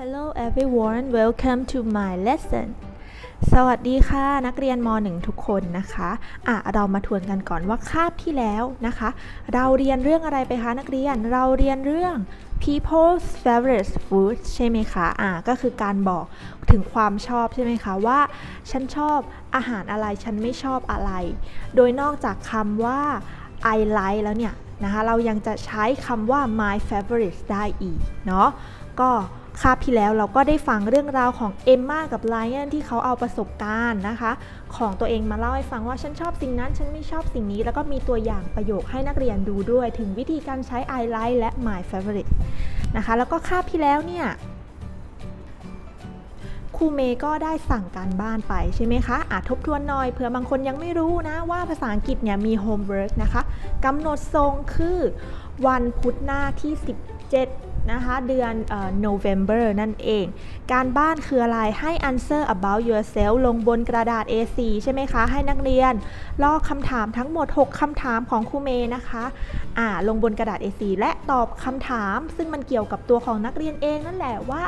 Hello everyone welcome to my lesson สวัสดีค่ะนักเรียนม .1 ทุกคนนะคะอะเรามาทวนกันก่อนว่าคาบที่แล้วนะคะ เราเรียนเรื่องอะไรไปคะนักเรียนเราเรียนเรื่อง people's favorite food ใช่ไหมคะอะก็คือการบอกถึงความชอบใช่ไหมคะว่า ฉันชอบอาหารอะไรฉันไม่ชอบอะไร โดยนอกจากคำว่า I like แล้วเนี่ยนะคะเรายังจะใช้คำว่า my favorite ได้อีกเนาะก็ คาบที่แล้วเราก็ได้ฟังเรื่องราวของเอมมากับไลออนที่เขาเอาประสบการณ์นะคะ ของตัวเองมาเล่าให้ฟังว่าฉันชอบสิ่งนั้น ฉันไม่ชอบสิ่งนี้ แล้วก็มีตัวอย่างประโยคให้นักเรียนดูด้วย ถึงวิธีการใช้ I like และ my favorite นะคะ แล้วก็คาบที่แล้วเนี่ยครูเมย์ก็ได้สั่งการบ้านไปใช่ไหมคะ อาจทบทวนหน่อยเผื่อบางคนยังไม่รู้นะว่าภาษาอังกฤษเนี่ยมีโฮมเวิร์กนะคะกำหนดทรงคือวันพุธหน้าที่ 17 นะคะเดือน November นั่นเอง การบ้านคืออะไรให้ answer about yourself ลงบนกระดาษ A4 ใช่ไหมคะ ให้นักเรียน ลอกคำถามทั้งหมด 6คำถามของครูเมย์นะคะอ่าลงบนกระดาษ A4 และตอบคำถาม ซึ่งมันเกี่ยวกับตัวของนักเรียนเองนั่นแหละว่า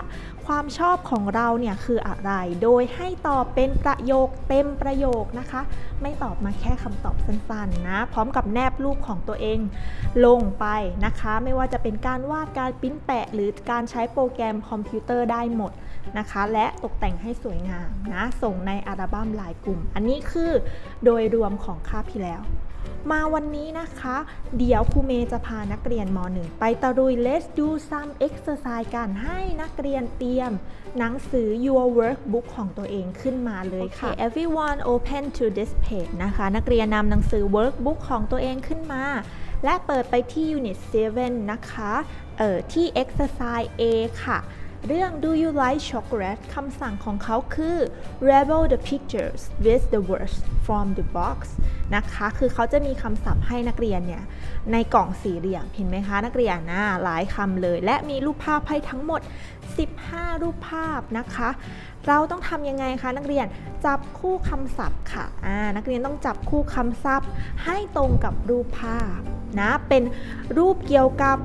ความชอบของเราเนี่ยคืออะไร โดยให้ตอบเป็นประโยคเต็มประโยคนะคะ ไม่ตอบมาแค่คำตอบสั้นๆนะ พร้อมกับแนบรูปของตัวเองลงไปนะคะ ไม่ว่าจะเป็นการวาดการปิ้นแปะ หรือการใช้โปรแกรมคอมพิวเตอร์ได้หมดนะคะ และตกแต่งให้สวยงามนะ ส่งในอัลบั้มลายกลุ่ม อันนี้คือโดยรวมของคาบที่แล้ว มาวันนี้นะคะ เดี๋ยวครูเมย์จะพานักเรียนม .1 ไปตะลุย Let's do some exercise กันให้นักเรียนเตรียม หนังสือ Your Workbook ของตัวเองขึ้นมาเลยค่ะ okay, everyone open to this page นะคะ นักเรียนนำหนังสือ Workbook ของตัวเองขึ้นมา และเปิดไปที่ Unit 7 นะคะ เอ่อที่ Exercise A ค่ะ เรื่อง Do you like chocolate คำสั่งของเขาคือ Rebel the pictures with the words from the box นะคะ คือเขาจะมีคำศัพท์ให้นักเรียนเนี่ย ในกล่องสี่เหลี่ยม เห็นไหมคะ นักเรียนนะหลายคำเลย และมีรูปภาพให้ทั้งหมด 15 รูปภาพนะคะ เราต้องทำยังไงคะนักเรียน จับคู่คำศัพท์ค่ะอ่านักเรียนต้องจับคู่คำศัพท์ให้ตรงกับรูปภาพ นะเป็นรูปเกี่ยวกับ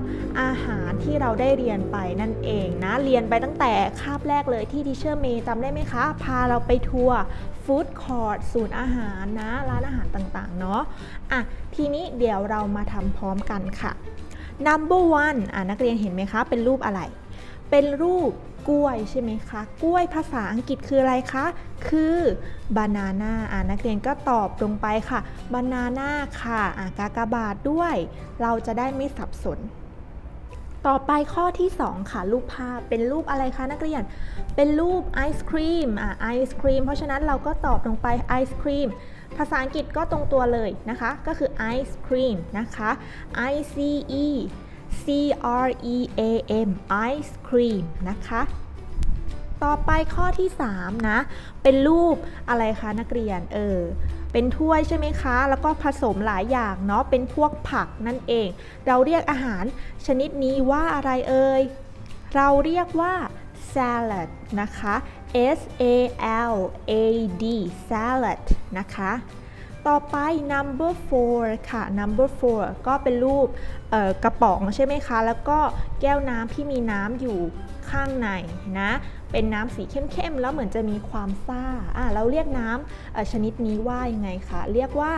อาหารที่เราได้เรียนไปนั่นเองนะเรียนไปตั้งแต่คาบแรกเลยที่ดิเชอร์เมย์จำได้ไหมคะ พาเราไปทัวร์ฟู้ดคอร์ทศูนย์อาหารนะร้านอาหารต่างๆเนาะอะทีนี้เดี๋ยวเรามาทำพร้อมกันค่ะ number one อะนักเรียนเห็นไหมคะ เป็นรูปอะไร เป็นรูป กล้วยใช่ไหมคะ กล้วยภาษาอังกฤษคืออะไรคะ คือ banana อ่านักเรียนก็ตอบตรงไปค่ะ banana ค่ะอ่ากากบาทด้วย เราจะได้ไม่สับสน ต่อไปข้อที่ 2 ค่ะ รูปภาพเป็นรูปอะไรคะนักเรียน เป็นรูปไอศครีมอ่าไอศครีมเพราะฉะนั้นเราก็ตอบลงไปไอศครีมภาษาอังกฤษก็ตรงตัวเลยนะคะ ก็คือไอศครีมนะคะ I C E C R E A M ice cream นะคะ ต่อไปข้อที่ 3 นะ เป็นรูปอะไรคะนักเรียน เออ เป็นถ้วยใช่ไหมคะ แล้วก็ผสมหลายอย่างเนาะ เป็นพวกผักนั่นเอง เราเรียกอาหารชนิดนี้ว่าอะไรเอ่ย เราเรียกว่า salad นะคะ S A L A D salad นะคะ ต่อไป number four ค่ะ number four ก็เป็นรูปกระป๋องใช่ไหมคะ แล้วก็แก้วน้ำที่มีน้ำอยู่ข้างในนะ เป็นน้ำสีเข้มๆ แล้วเหมือนจะมีความซ่าอะเราเรียกน้ำชนิดนี้ว่ายังไงคะ เรียกว่า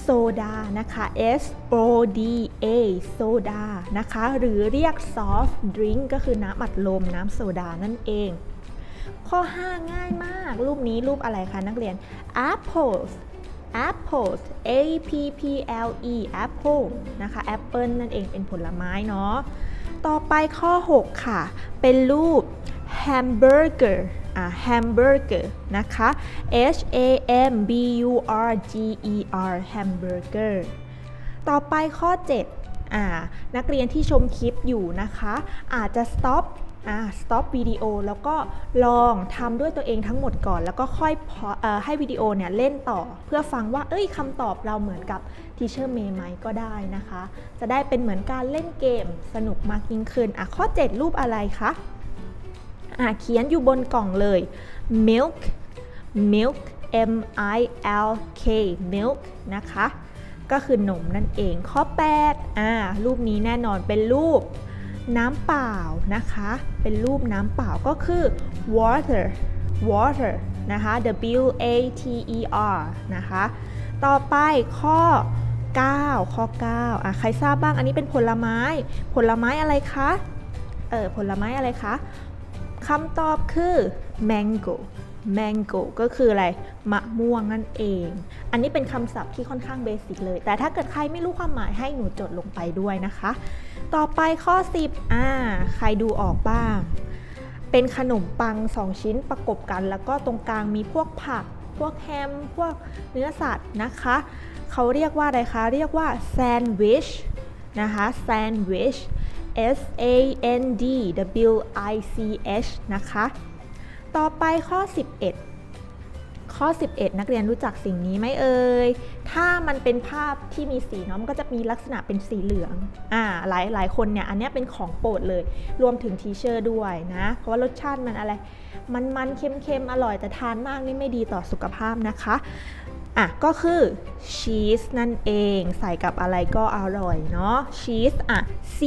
โซดานะคะ S O D A โซดานะคะ หรือเรียก soft drink ก็คือน้ำอัดลมน้ำโซดานั่นเอง ข้อ 5 ง่ายมาก รูปนี้รูปอะไรคะนักเรียน apples apples a p p l e apple นะคะ apple นั่นเองเป็นผลไม้เนาะ ต่อไปข้อ 6 ค่ะ เป็นรูป hamburger อ่า hamburger นะคะ h a m b u r g e r hamburger ต่อไปข้อ 7 อ่า นักเรียนที่ชมคลิปอยู่นะคะ อาจจะ stop อ่า stop วิดีโอแล้วก็ลองทำด้วยตัวเองทั้งหมดก่อน แล้วก็ค่อยพออให้วิดีโอเนี่ยเล่นต่อเพื่อฟังว่าเอ้ยคำตอบเราเหมือนกับทีเชอร์เมย์ไหมก็ได้นะคะ จะได้เป็นเหมือนการเล่นเกมสนุกมากยิ่งขึ้นอะข้อ 7 รูปอะไรคะอะเขียนอยู่บนกล่องเลย milk milk m i l k milk นะคะ ก็คือนมนั่นเองข้อ 8อ่ารูปนี้แน่นอนเป็นรูป น้ำเปล่านะคะ เป็นรูปน้ำเปล่าก็คือ water water นะคะ W A T E R นะคะ ต่อไปข้อ 9 ข้อ9อะใครทราบบ้างอันนี้เป็นผลไม้ ผลไม้อะไรคะ เออผลไม้อะไรคะคำตอบคือ mango mango ก็คืออะไร มะม่วงนั่นเอง อันนี้เป็นคำศัพท์ที่ค่อนข้างเบสิกเลย แต่ถ้าเกิดใครไม่รู้ความหมายให้หนูจดลงไปด้วยนะคะ ต่อไปข้อ 10อ่าใครดูออกบ้าง เป็นขนมปัง 2 ชิ้นประกบกัน แล้วก็ตรงกลางมีพวกผัก พวกแฮม พวกเนื้อสัตว์นะคะ เขาเรียกว่าอะไรคะ เรียกว่าแซนด์วิชนะคะแซนด์วิช S A N D W I C H นะคะ ต่อไปข้อ 11 ข้อ 11 นักเรียนรู้จักสิ่งนี้ไหมเอ่ย ถ้ามันเป็นภาพที่มีสีเนาะมันก็จะมีลักษณะเป็นสีเหลือง อ่า หลายหลายคนเนี่ยอันนี้เป็นของโปรดเลย รวมถึงทีเชอร์ด้วยนะ เพราะว่ารสชาติมันอะไร มันมันเค็มเค็มๆอร่อยแต่ทานมากนี่ไม่ดีต่อสุขภาพนะคะอะก็คือชีสนั่นเองใส่กับอะไรก็อร่อยเนาะชีสอะ C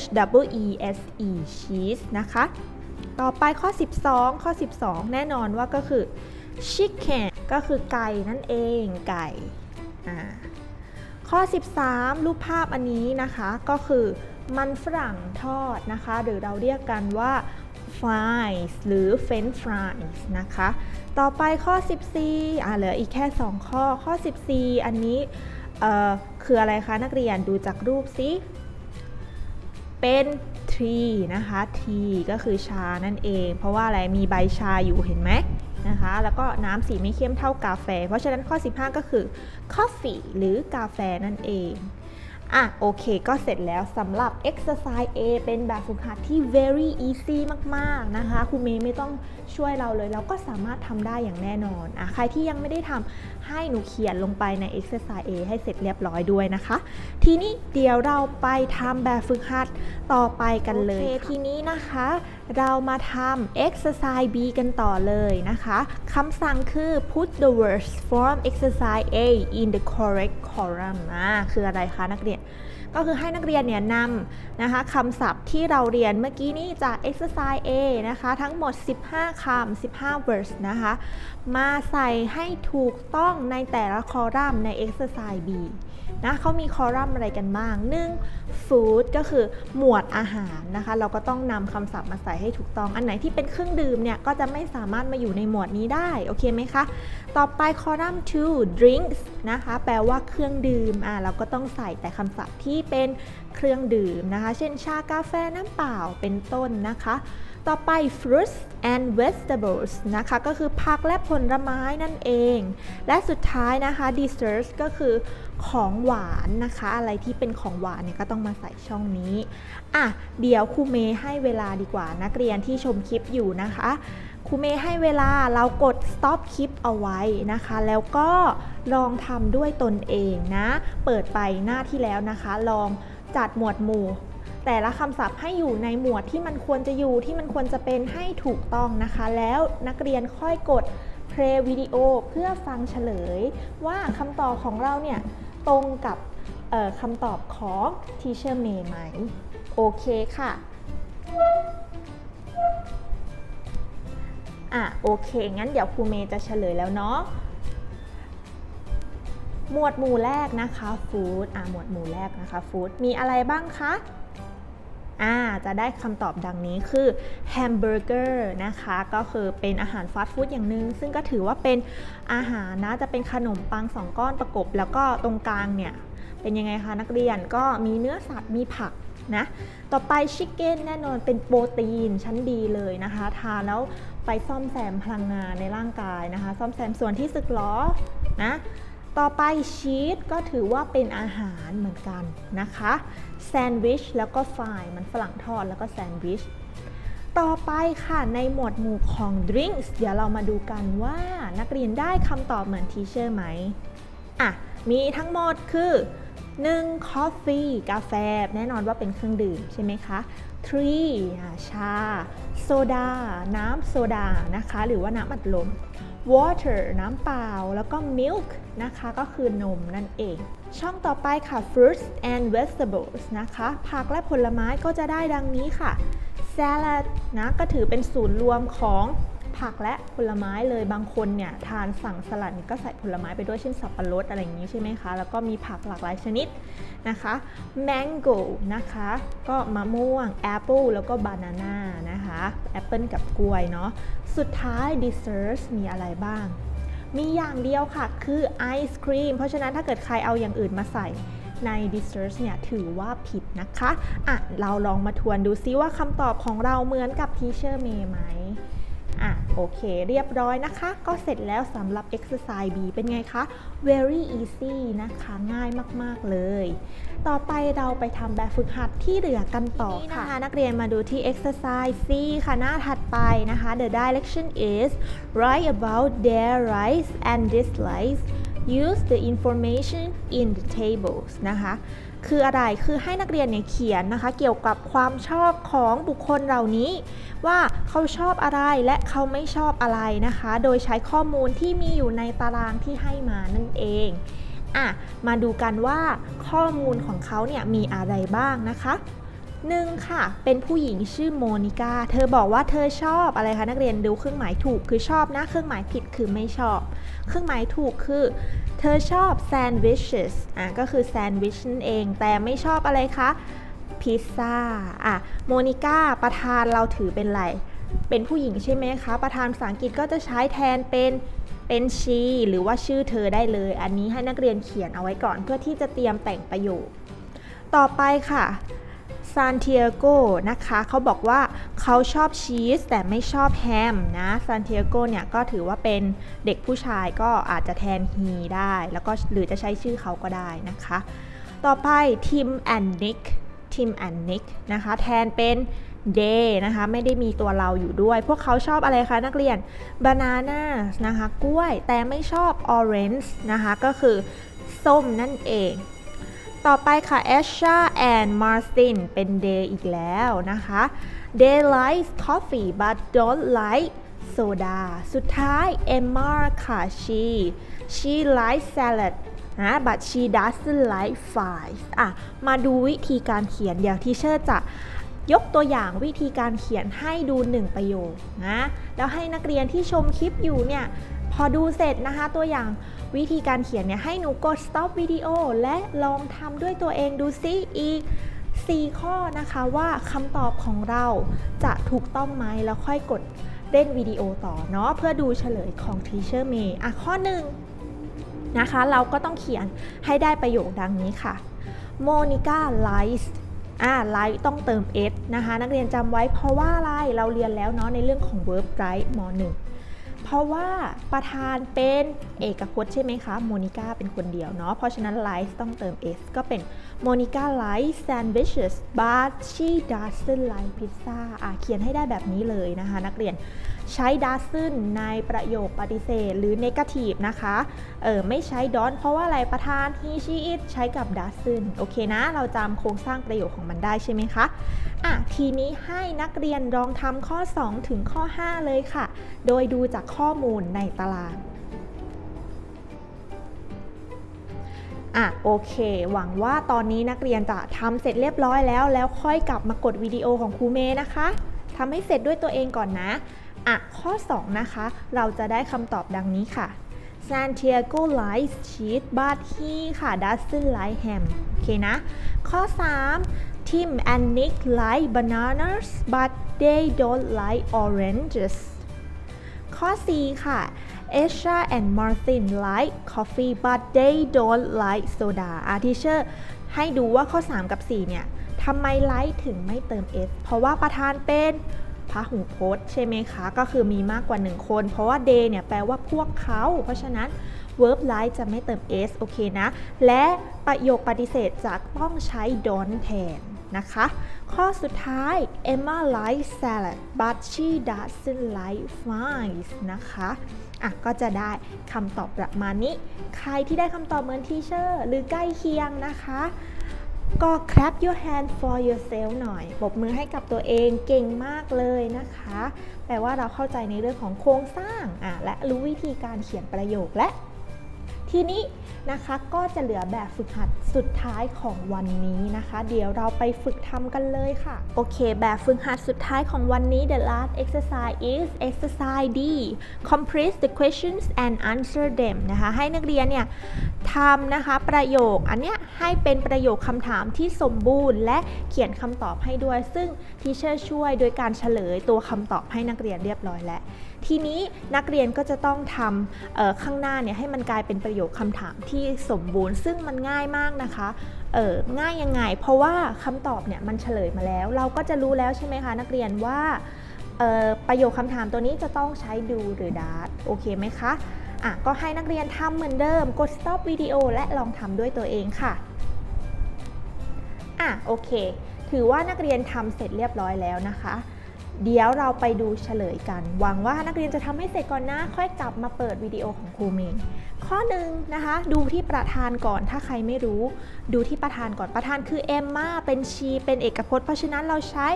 H W E S E ชีสนะคะ ต่อไปข้อ 12 ข้อ 12 แน่นอนว่าก็คือ chicken ก็คือไก่นั่นเองไก่อ่าข้อ 13 รูปภาพอันนี้นะคะก็คือมันฝรั่งทอดนะคะ หรือเราเรียกกันว่า fries หรือ french fries นะคะ ต่อไปข้อ 14อ่าเหลืออีกแค่ 2 ข้อ ข้อ 14 อันนี้คืออะไรคะนักเรียนดูจากรูปสิ เป็น tree นะคะ tea ก็คือชานั่นเอง เพราะว่าอะไรมีใบชาอยู่เห็นไหมนะคะ แล้วก็น้ำสีไม่เข้มเท่ากาแฟ เพราะฉะนั้นข้อ 15 ก็คือ coffee หรือกาแฟนั่นเองอะโอเคก็เสร็จแล้วสำหรับ exercise A เป็นแบบฝึกหัดที่ very easy มากๆนะคะครูเมย์ไม่ต้องช่วยเราเลย เราก็สามารถทำได้อย่างแน่นอนอะใครที่ยังไม่ได้ทำ ให้หนูเขียนลงไปใน exercise A ให้เสร็จเรียบร้อยด้วยนะคะ ทีนี้เดี๋ยวเราไปทำแบบฝึกหัดต่อไปกันเลย ทีนี้นะคะ เรามาทำ exercise B กันต่อเลยนะคะคำสั่งคือ put the words from exercise A in the correct column อ่าคืออะไรคะนักเรียน ก็คือให้นักเรียนเนี่ยนำนะคะคำศัพท์ที่เราเรียนเมื่อกี้นี้จาก exercise A นะคะ ทั้งหมด 15คำ15 words นะคะ มาใส่ให้ถูกต้องในแต่ละคอลัมน์ใน exercise B นะเขามีคอลัมน์อะไรกันบ้าง 1. food ก็คือหมวดอาหารนะคะ เราก็ต้องนำคำศัพท์มาใส่ให้ถูกต้อง อันไหนที่เป็นเครื่องดื่มเนี่ย ก็จะไม่สามารถมาอยู่ในหมวดนี้ได้ โอเคไหมคะ ต่อไปคอลัมน์2 drinks นะคะ แปลว่าเครื่องดื่ม อ่าเราก็ต้องใส่แต่คำศัพท์ที่เป็นเครื่องดื่มนะคะ เช่นชากาแฟน้ำเปล่าเป็นต้นนะคะ ต่อไป fruits and vegetables นะคะ ก็คือผักและผลไม้นั่นเอง และสุดท้ายนะคะ desserts ก็คือของหวานนะคะ อะไรที่เป็นของหวานเนี่ยก็ต้องมาใส่ช่องนี้ อะ เดี๋ยวครูเมย์ให้เวลาดีกว่า นักเรียนที่ชมคลิปอยู่นะคะครูเมย์ให้เวลาเรากด stop คลิปเอาไว้นะคะ แล้วก็ลองทำด้วยตนเองนะ เปิดไปหน้าที่แล้วนะคะ ลองจัดหมวดหมู่ แต่ละคำศัพท์ให้อยู่ในหมวดที่มันควรจะอยู่ที่มันควรจะเป็นให้ถูกต้องนะคะ แล้วนักเรียนค่อยกด play วิดีโอเพื่อฟังเฉลย ว่าคำตอบของเราเนี่ยตรงกับคำตอบของ Teacher May ไหม โอเคค่ะอะ โอเค งั้นเดี๋ยวครูเมย์จะเฉลยแล้วเนาะหมวดหมู่แรกนะคะฟู้ดอะหมวดหมู่แรกนะคะฟู้ดมีอะไรบ้างคะ อ่าจะได้คำตอบดังนี้คือแฮมเบอร์เกอร์นะคะก็คือเป็นอาหารฟาสต์ฟู้ดอย่างหนึ่งซึ่งก็ถือว่าเป็นอาหารนะจะเป็นขนมปังสองก้อนประกบ แล้วก็ตรงกลางเนี่ยเป็นยังไงคะนักเรียนก็มีเนื้อสัตว์มีผักนะต่อไปชิคเก้นแน่นอนเป็นโปรตีนชั้นดีเลยนะคะทานแล้วไปซ่อมแซมพลังงานในร่างกายนะคะ ซ่อมแซมส่วนที่สึกหรอนะ ต่อไปชีสก็ถือว่าเป็นอาหารเหมือนกันนะคะแซนด์วิชแล้วก็ฟรายมันฝรั่งทอดแล้วก็แซนด์วิชต่อไปค่ะในหมวดหมู่ของ drinks เดี๋ยวเรามาดูกันว่านักเรียนได้คำตอบเหมือนทีเชอร์ไหมอะมีทั้งหมดคือ 1. coffee กาแฟ แน่นอนว่าเป็นเครื่องดื่มใช่ไหมคะ 3. อะชา โซดา น้ำโซดานะคะ หรือว่าน้ำอัดลม water น้ำเปล่า แล้วก็ milk นะคะก็คือนมนั่นเอง ช่องต่อไปค่ะ fruits and vegetables นะคะ ผักและผลไม้ก็จะได้ดังนี้ค่ะ salad นะก็ถือเป็นศูนย์รวมของ ผักและผลไม้เลยบางคนเนี่ยทานสั่งสลัดก็ใส่ผลไม้ไปด้วยเช่นสับปะรดอะไรอย่างนี้ใช่ไหมคะ แล้วก็มีผักหลากหลายชนิดนะคะ mango นะคะ ก็มะม่วง apple แล้วก็ banana นะคะแอปเปิลกับกล้วยเนาะสุดท้าย dessert มีอะไรบ้าง มีอย่างเดียวค่ะคือไอศครีมเพราะฉะนั้นถ้าเกิดใครเอาอย่างอื่นมาใส่ใน dessert เนี่ยถือว่าผิดนะคะ อะ เราลองมาทวนดูซิว่าคำตอบของเราเหมือนกับ teacher May ไหม อะโอเคเรียบร้อยนะคะ ก็เสร็จแล้วสำหรับ exercise B เป็นไงคะ very easy นะคะ ง่ายมากๆเลย ต่อไปเราไปทำแบบฝึกหัดที่เหลือกันต่อค่ะนักเรียนมาดูที่ exercise C ค่ะหน้าถัดไปนะคะ the direction is write about their likes and dislikes use the information in the tables นะคะ คืออะไรคือให้นักเรียนเนี่ยเขียนนะคะ เกี่ยวกับความชอบของบุคคลเหล่านี้ ว่าเขาชอบอะไรและเขาไม่ชอบอะไรนะคะ โดยใช้ข้อมูลที่มีอยู่ในตารางที่ให้มานั่นเองอะมาดูกันว่าข้อมูลของเขาเนี่ยมีอะไรบ้างนะคะหนึ่งค่ะ เป็นผู้หญิงชื่อโมนิกา เธอบอกว่าเธอชอบอะไรคะนักเรียนดูเครื่องหมายถูกคือชอบนะ เครื่องหมายผิดคือไม่ชอบ เครื่องหมายถูกคือ ธอชอบแซนด์วิชส์อะก็คือแซนด์วิชนั่นเอง แต่ไม่ชอบอะไรคะพิซซ่าอะโมนิก้าประธานเราถือเป็นไร เป็นผู้หญิงใช่ไหมคะ ประธานภาษาอังกฤษก็จะใช้แทนเป็นเป็นชีหรือว่าชื่อเธอได้เลย อันนี้ให้นักเรียนเขียนเอาไว้ก่อนเพื่อที่จะเตรียมแต่งประโยค ต่อไปค่ะ ซานเทียโกนะคะเขาบอกว่าเขาชอบชีสแต่ไม่ชอบแฮมนะซานเทียโกเนี่ยก็ถือว่าเป็นเด็กผู้ชายก็อาจจะแทนฮีได้ แล้วก็หรือจะใช้ชื่อเขาก็ได้นะคะ ต่อไปทิมแอนนิกทิมแอนนิกนะคะ แทนเป็น day นะคะ ไม่ได้มีตัวเราอยู่ด้วย พวกเขาชอบอะไรคะนักเรียน banana นะคะ กล้วยแต่ไม่ชอบ orange นะคะ ก็คือส้มนั่นเอง ต่อไปค่ะ Asha and Martin เป็น day อีกแล้วนะคะ they like coffee but don't like soda สุดท้าย Emma ค่ะ she she likes salad นะ but she doesn't like fries อะ มาดูวิธีการเขียน เดี๋ยวที่เชอร์จะยกตัวอย่างวิธีการเขียนให้ดูหนึ่งประโยคนะ แล้วให้นักเรียนที่ชมคลิปอยู่เนี่ย พอดูเสร็จนะคะตัวอย่าง วิธีการเขียนเนี่ยให้หนูกด stop วิดีโอและลองทำด้วยตัวเองดูซิอีก 4 ข้อนะคะว่าคำตอบของเราจะถูกต้องไหมแล้วค่อยกดเล่นวิดีโอต่อเนาะเพื่อดูเฉลยของ Teacher May อะข้อหนึ่งนะคะ เราก็ต้องเขียนให้ได้ประโยคดังนี้ค่ะ Monica likes อ่า like ต้องเติม s นะคะ นักเรียนจำไว้เพราะว่าอะไรเราเรียนแล้วเนาะในเรื่องของ verb right ม .1 ราะว่าประธานเป็นเอกพจน์ใช่ไหมคะโมนิก้าเป็นคนเดียวเนาะเพราะฉะนั้นไลฟ์ต้องเติม s ก็เป็นโมนิก้าไลฟ์แซนด์วิช but she doesn't like pizza อะเขียนให้ได้แบบนี้เลยนะคะ นักเรียน ใช้ doesn't ในประโยคปฏิเสธ หรือ negative นะคะเออไม่ใช้ don't เพราะว่าอะไรประธาน he she it ใช้กับ doesn't โอเคนะ เราจำโครงสร้างประโยคของมันได้ใช่ไหมคะอะทีนี้ให้นักเรียนลองทำข้อ 2 ถึงข้อ 5 เลยค่ะ โดยดูจากข้อมูลในตารางอะโอเค หวังว่าตอนนี้นักเรียนจะทำเสร็จเรียบร้อยแล้ว แล้วค่อยกลับมากดวิดีโอของครูเมย์นะคะทำให้เสร็จด้วยตัวเองก่อนนะ อะ ข้อ 2 นะคะ เราจะได้คำตอบดังนี้ค่ะ Santiago likes cheese but he ค่ะ doesn't like ham โอเคนะ ข้อ 3 Tim and Nick like bananas but they don't like oranges ข้อ 4 ค่ะ Esha and Martin like coffee but they don't like soda อาทิเชอร์ให้ดูว่าข้อ 3 กับ 4 เนี่ยทำไม like ถึงไม่เติม s เพราะว่าประธานเป็น พหูพจน์ใช่ไหมคะ ก็คือมีมากกว่า 1 คน เพราะว่า they เนี่ยแปลว่าพวกเขา เพราะฉะนั้น verb like จะไม่เติม s โอเคนะ และประโยคปฏิเสธจะต้องใช้ don't แทนนะคะ ข้อสุดท้าย Emma likes salad but she doesn't like fries นะคะอะก็จะได้คำตอบประมาณนี้ ใครที่ได้คำตอบเหมือนทีเชอร์หรือใกล้เคียงนะคะ ก็ clap your hand for yourself หน่อยปรบมือให้กับตัวเองเก่งมากเลยนะคะ แปลว่าเราเข้าใจในเรื่องของโครงสร้างอะและรู้วิธีการเขียนประโยคและ ทีนี้นะคะก็จะเหลือแบบฝึกหัดสุดท้ายของวันนี้นะคะ เดี๋ยวเราไปฝึกทำกันเลยค่ะ โอเค แบบฝึกหัดสุดท้ายของวันนี้ the last exercise is exercise D complete the questions and answer them นะคะให้นักเรียนเนี่ยทำนะคะประโยคอันเนี้ยให้เป็นประโยคคำถามที่สมบูรณ์ และเขียนคำตอบให้ด้วย ซึ่งทีเชอร์ช่วยโดยการเฉลยตัวคำตอบให้นักเรียนเรียบร้อยแล้ว ทีนี้นักเรียนก็จะต้องทำข้างหน้าเนี่ยให้มันกลายเป็นประโยคคำถามที่สมบูรณ์ ซึ่งมันง่ายมากนะคะเออง่ายยังไง เพราะว่าคำตอบเนี่ยมันเฉลยมาแล้ว เราก็จะรู้แล้วใช่ไหมคะนักเรียนว่าประโยคคำถามตัวนี้จะต้องใช้ดูหรือ dart โอเคไหมคะอะก็ให้นักเรียนทำเหมือนเดิม กด stop วิดีโอและลองทำด้วยตัวเองค่ะอะโอเค ถือว่านักเรียนทำเสร็จเรียบร้อยแล้วนะคะ เดี๋ยวเราไปดูเฉลยกัน หวังว่านักเรียนจะทำให้เสร็จก่อนนะ ค่อยกลับมาเปิดวิดีโอของครูเมย์ข้อหนึ่งนะคะ ดูที่ประธานก่อน ถ้าใครไม่รู้ ดูที่ประธานก่อน ประธานคือเอมมาเป็นชี เป็นเอกพจน์ เพราะฉะนั้นเราใช้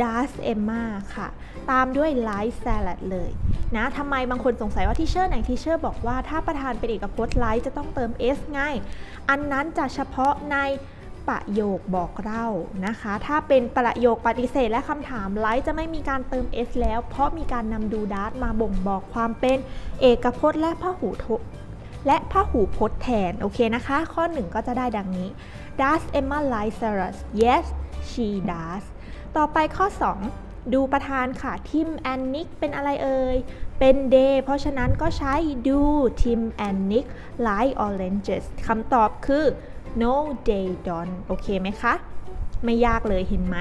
does Emma ค่ะ ตามด้วย like salad เลยนะทำไมบางคนสงสัยว่าที่เชอร์ไหนที่เชอร์บอกว่าถ้าประธานเป็นเอกพจน์ like จะต้องเติม s ไง อันนั้นจะเฉพาะใน ประโยคบอกเล่านะคะ ถ้าเป็นประโยคปฏิเสธและคำถามไลฟ์จะไม่มีการเติม s แล้ว เพราะมีการนำดูดัสมาบ่งบอกความเป็นเอกพจน์และพหูทและพหูพจน์แทน โอเคนะคะ ข้อ 1 ก็จะได้ดังนี้ Does Emma like Cyrus Yes she does ต่อไปข้อ 2 ดูประธานค่ะ Tim and Nick เป็นอะไรเอ่ย เป็น day เพราะฉะนั้นก็ใช้ do Tim and Nick like oranges คำตอบคือ no they don't โอเคไหมคะ ไม่ยากเลยเห็นไหม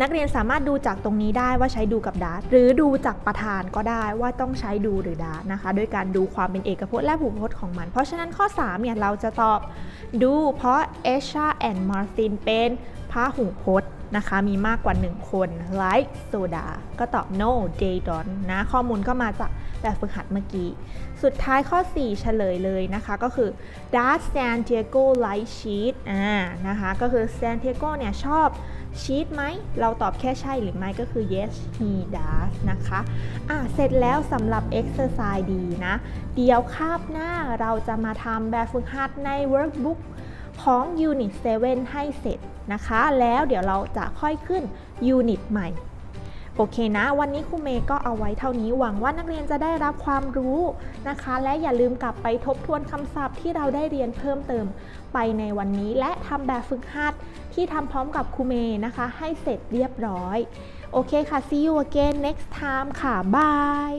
นักเรียนสามารถดูจากตรงนี้ได้ว่าใช้ดูกับดาหรือดูจากประธานก็ได้ว่าต้องใช้ดูหรือดานะคะ โดยการดูความเป็นเอกพจน์และผูพจน์ของมัน เพราะฉะนั้นข้อ 3 เนี่ย เราจะตอบดูเพราะเอชาแอน ด์มาร์ตินเป็นพหูพจน์นะคะ มีมากกว่า 1 คน like soda ก็ตอบ no they don't นะ ข้อมูลก็มาจากแบบฝึกหัดเมื่อกี้ สุดท้ายข้อ 4 เฉลยเลยนะคะ ก็คือ does San Diego like cheese อ่านะคะ ก็คือ San Diego เนี่ย ชอบชีสไหม เราตอบแค่ใช่หรือไม่ก็คือ yes he does นะคะ อะ เสร็จแล้วสำหรับ exercise ดีนะ เดี๋ยวคาบหน้าเราจะมาทำแบบฝึกหัดใน workbook ของ Unit 7 ให้เสร็จ นะคะ แล้วเดี๋ยวเราจะค่อยขึ้น Unit ใหม่ โอเคนะ วันนี้ครูเมย์ก็เอาไว้เท่านี้ หวังว่านักเรียนจะได้รับความรู้นะคะ และอย่าลืมกลับไปทบทวนคำศัพท์ที่เราได้เรียนเพิ่มเติมไปในวันนี้ และทำแบบฝึกหัดที่ทำพร้อมกับครูเมย์นะคะ ให้เสร็จเรียบร้อย โอเคค่ะ see you again next time ค่ะบาย